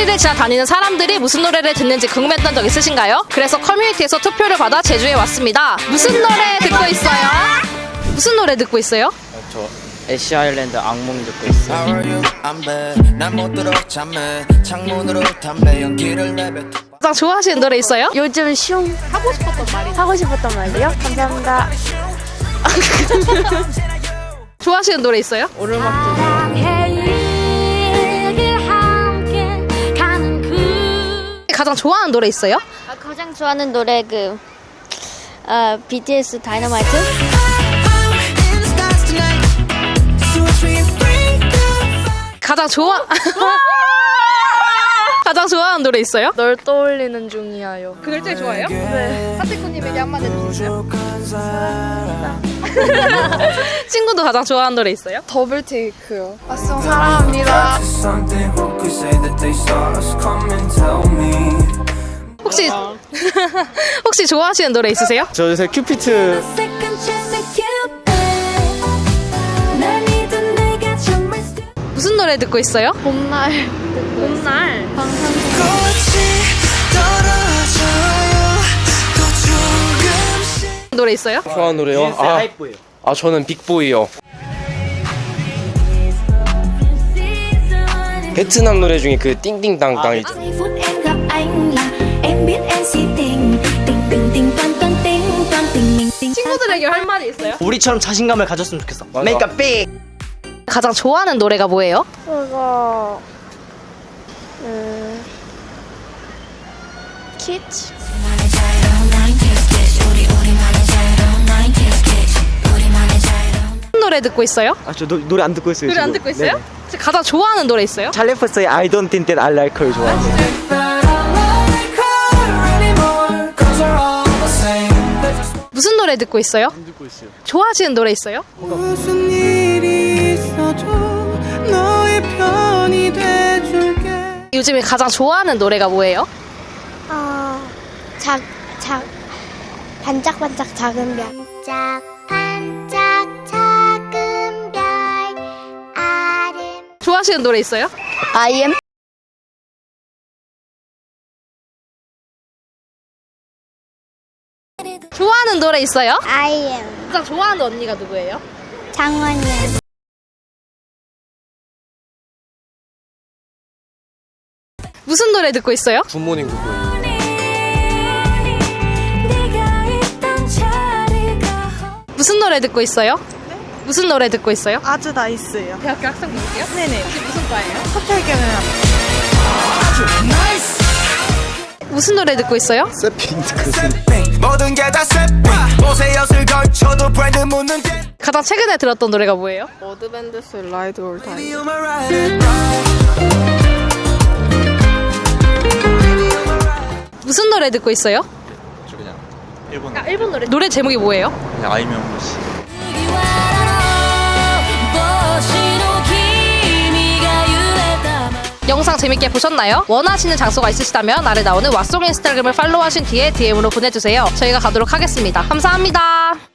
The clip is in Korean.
거리를 지나다니는 사람들이 무슨 노래를 듣는지 궁금했던 적 있으신가요? 그래서 커뮤니티에서 투표를 받아 제주에 왔습니다. 무슨 노래 듣고 있어요? 무슨 노래 듣고 있어요? 저 애쉬 아일랜드 악몽 듣고 있어요. 가장 좋아하시는 노래 있어요? 요즘 쉬운 하고 싶었던 말이 하고 싶었던 말이요? 감사합니다. 좋아하시는 노래 있어요? 가장 좋아하는 노래 있어요? 아, 가장 좋아하는 노래 그 어, BTS 다이너마이트. 가장 좋아 가장 좋아하는 노래 있어요? 널 떠올리는 중이야요. 그걸 제일 좋아해요? 네. 사태코님에게 한마디 해주세요. 친구도 가장 좋아하는 노래 있어요? 더블 테이크요. 아송 사랑합니다. 혹시 좋아하시는 노래 있으세요? 저 요새 큐피트 무슨 노래 듣고 있어요? 봄날. 봄날. 노래 있어요? 좋아하는 노래요? 아, 하이프예요. 아 저는 빅보이요. 베트남 노래 중에 그 띵띵땅땅 있죠. 친구들에게 할 말이 있어요? 우리처럼 자신감을 가졌으면 좋겠어. Make a big. 가장 좋아하는 노래가 뭐예요? 그거 음 키즈. 무슨 노래 듣고 있어요? 아, 저 노, 노래 안 듣고 있어요. 노래 안 지금. 듣고 있어요? 혹시 가장 좋아하는 노래 있어요? 찰리퍼스의 I don't think that I like her 좋아해요. 노래 듣고 있어요? 듣고 있어요. 좋아하시는 노래 있어요? 무슨 일이 있어도 너의 편이 돼줄게. 요즘에 가장 좋아하는 노래가 뭐예요? 어, 작, 작, 반짝반짝 작은 별. 반짝, 반짝 작은 별. 아름. 좋아하시는 노래 있어요? 아이엠? 좋아하는 노래 있어요? 아이엠. 가장 좋아하는 언니가 누구예요? 장원영. 무슨 노래 듣고 있어요? 굿모닝 굿모닝. 무슨 노래 듣고 있어요? 무슨 노래 듣고 있어요? 아주 나이스예요. 대학교 학생분이요? 네네. 무슨 과예요? 호텔 무슨 노래 듣고 있어요? 세핑 듣고 모든 게 다 세핑. 옷에 엿을 걸쳐도 브랜드 묻는 게. 가장 최근에 들었던 노래가 뭐예요? 어드밴드스 라이드 올 타임. 무슨 노래 듣고 있어요? 저 그냥 일본 아, 일본 노래. 노래 제목이 뭐예요? 그냥 아이명 씨. 영상 재밌게 보셨나요? 원하시는 장소가 있으시다면 아래 나오는 왓송 인스타그램을 팔로우하신 뒤에 DM으로 보내주세요. 저희가 가도록 하겠습니다. 감사합니다.